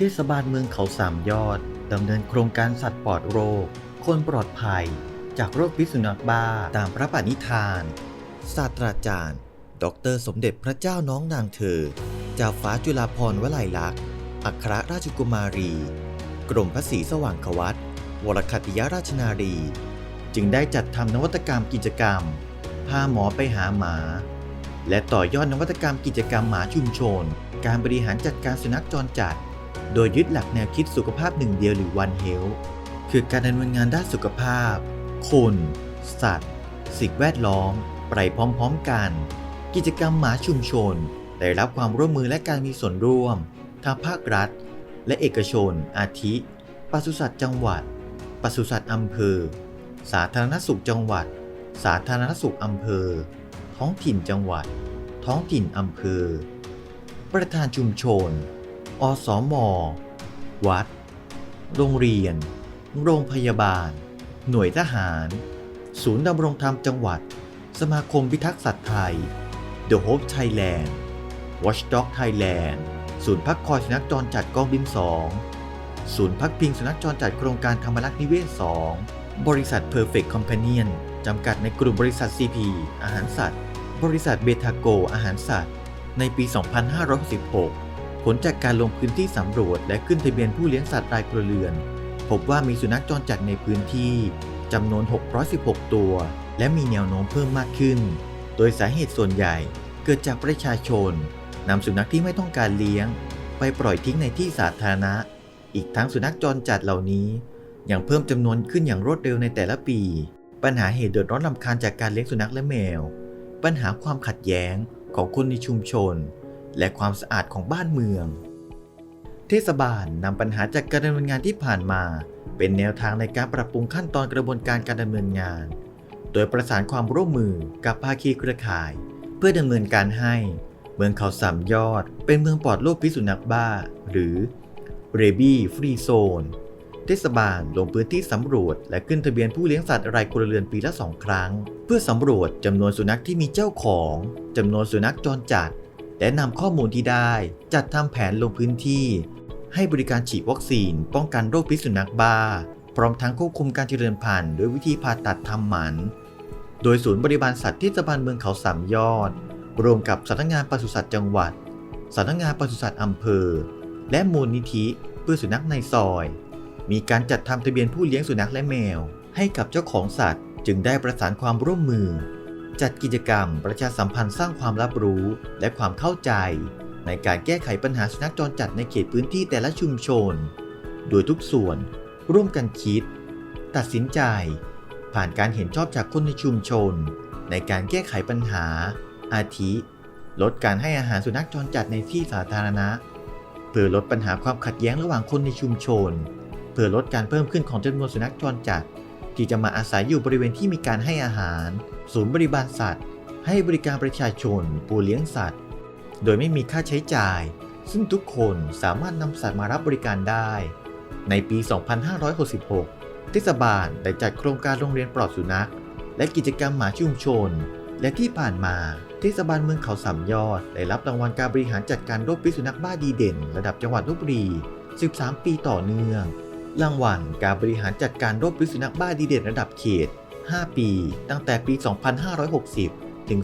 เทศบาลเมืองเขาสามยอดดำเนินโครงการสัตว์ปลอดโรค คนปลอดภัย จากโรคพิษสุนัขบ้าตามพระปณิธาน ศาสตราจารย์ ดร สมเด็จพระเจ้าน้องนางเธอจาฟ้าจุฬาภรณ์วลัยลักษณ์ อัครราชกุมารี กรมพระศรีสว่างควัตวรคัติยราชนารี จึงได้จัดทำนวัตกรรมกิจกรรม พาหมอไปหาหมา และต่อยอดนวัตกรรมกิจกรรมหมาชุมชน การบริหารจัดการสุนัขจรจัด โดยยึดหลักแนวคิดสุขภาพหนึ่งเดียวหรือ One Health คือการดำเนินงานด้านสุขภาพ คน สัตว์ สิ่งแวดล้อม ไปพร้อมๆกัน กิจกรรมหมาชุมชน ได้รับความร่วมมือและการมีส่วนร่วม ทางภาครัฐ และเอกชน อาทิปศุสัตว์จังหวัดปศุสัตว์อำเภอ สาธารณสุขจังหวัด สาธารณสุขอำเภอ ท้องถิ่นจังหวัด ท้องถิ่นอำเภอ ประธานชุมชน อสมวัด โรงเรียน โรงพยาบาล หน่วยทหาร ศูนย์ดำรงธรรมจังหวัด สมาคมพิทักษ์สัตว์ไทย The Hope Thailand Watchdog Thailand ศูนย์พักคอยสุนัขจรจัดกองบิน 2 ศูนย์พักพิงสุนัขจรจัดโครงการธรรมรักษ์นิเวศ 2 บริษัท Perfect Companion จำกัดในกลุ่มบริษัท CP อาหารสัตว์ บริษัทเบทาโกอาหารสัตว์ ในปี 2566 ผลจากการลงพื้นที่สำรวจและขึ้นทะเบียนผู้เลี้ยงสัตว์รายครัวเรือน พบว่ามีสุนัขจรจัดในพื้นที่จำนวน 616 ตัว และมีแนวโน้มเพิ่มมากขึ้น โดยสาเหตุส่วนใหญ่เกิดจากประชาชนนำสุนัขที่ไม่ต้องการเลี้ยง ไปปล่อยทิ้งในที่สาธารณะ อีกทั้งสุนัขจรจัดเหล่านี้ยังเพิ่มจำนวนขึ้นอย่างรวดเร็วในแต่ละปี ปัญหาเหตุเดือดร้อนลำคาญจากการเลี้ยงสุนัขและแมว ปัญหาความขัดแย้งของคนในชุมชน และความสะอาดของบ้านเมือง เทศบาลนำปัญหาจากการดำเนินงานที่ผ่านมา เป็นแนวทางในการปรับปรุงขั้นตอนกระบวนการการดำเนินงาน โดยประสานความร่วมมือกับภาคีเครือข่าย เพื่อดำเนินการให้ เมืองเขาสามยอด เป็นเมืองปลอดโรคพิษสุนัขบ้า หรือ r a b i e Free Zone เทศบาลลงพื้นที่สำรวจ และขึ้นทะเบียนผู้เลี้ยงสัตว์รายครัวเรือนปีละสองครั้ง เพื่อสำรวจจำนวนสุนัขที่มีเจ้าของจำนวนสุนัขจรจัด และนำข้อมูลที่ได้จัดทำแผนลงพื้นที่ ให้บริการฉีดวัคซีน ป้องกันโรคพิษสุนัขบ้า พร้อมทั้งควบคุมการเจริญพันธุ์ด้วยวิธีผ่าตัดทำหมัน โดยศูนย์บริบาลสัตว์เทศบาลเมืองเขาสามยอด รวมกับสำนักงานปศุสัตว์จังหวัดสำนักงานปศุสัตว์อำเภอ และมูลนิธิเพื่อสุนัขในซอย มีการจัดทำทะเบียนผู้เลี้ยงสุนัขและแมว ให้กับเจ้าของสัตว์ จึงได้ประสานความร่วมมือ จัดกิจกรรมประชาสัมพันธ์สร้างความรับรู้และความเข้าใจ ในการแก้ไขปัญหาสุนัขจรจัดในเขตพื้นที่แต่ละชุมชน โดยทุกส่วนร่วมกันคิด ตัดสินใจ ผ่านการเห็นชอบจากคนในชุมชน ในการแก้ไขปัญหา อาทิ ลดการให้อาหารสุนัขจรจัดในที่สาธารณะ เพื่อลดปัญหาความขัดแย้งระหว่างคนในชุมชน เพื่อลดการเพิ่มขึ้นของจำนวนสุนัขจรจัด ที่จะมาอาศัยอยู่บริเวณที่มีการให้อาหาร ศูนย์บริบาลสัตว์ ให้บริการประชาชนผู้เลี้ยงสัตว์ โดยไม่มีค่าใช้จ่าย ซึ่งทุกคนสามารถนำสัตว์มารับบริการได้ ในปี 2566เทศบาลได้จัดโครงการโรงเรียนปลอดสุนัข และกิจกรรมหมาชุมชน และที่ผ่านมาเทศบาลเมืองเขาสามยอด ได้รับรางวัลการบริหารจัดการโรคพิษสุนัขบ้าดีเด่น ระดับจังหวัดลบบุรี 13 ปีต่อเนื่อง รางวัลการบริหารจัดการโรคพิษสุนัขบ้าดีเด่นระดับเขต 5 ปี ตั้งแต่ปี 2560 ถึง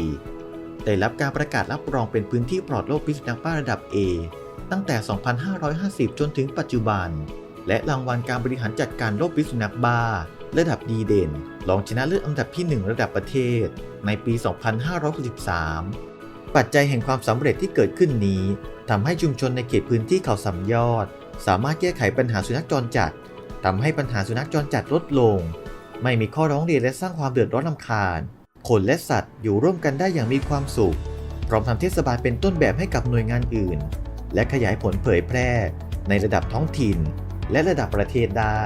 2564 ได้รับการประกาศรับรองเป็นพื้นที่ปลอดโรคพิษสุนัขบ้าระดับ A ตั้งแต่ 2550 จนถึงปัจจุบัน และรางวัลการบริหารจัดการโรคพิษสุนัขบ้า ระดับดีเด่น รองชนะเลิศอันดับที่ 1 ระดับประเทศ ในปี 2563 ปัจจัยแห่งความสำเร็จที่เกิดขึ้นนี้ทำให้ชุมชนในเขตพื้นที่เขาสามยอด สามารถแก้ไขปัญหาสุนัขจรจัดทำให้ปัญหาสุนัขจรจัดลดลง ไม่มีข้อร้องเรียนและสร้างความเดือดร้อนลำคาญ คนและสัตว์อยู่ร่วมกันได้อย่างมีความสุข พร้อมทำเทศบาลเป็นต้นแบบให้กับหน่วยงานอื่น และขยายผลเผยแพร่ ในระดับท้องถิ่น และระดับประเทศได้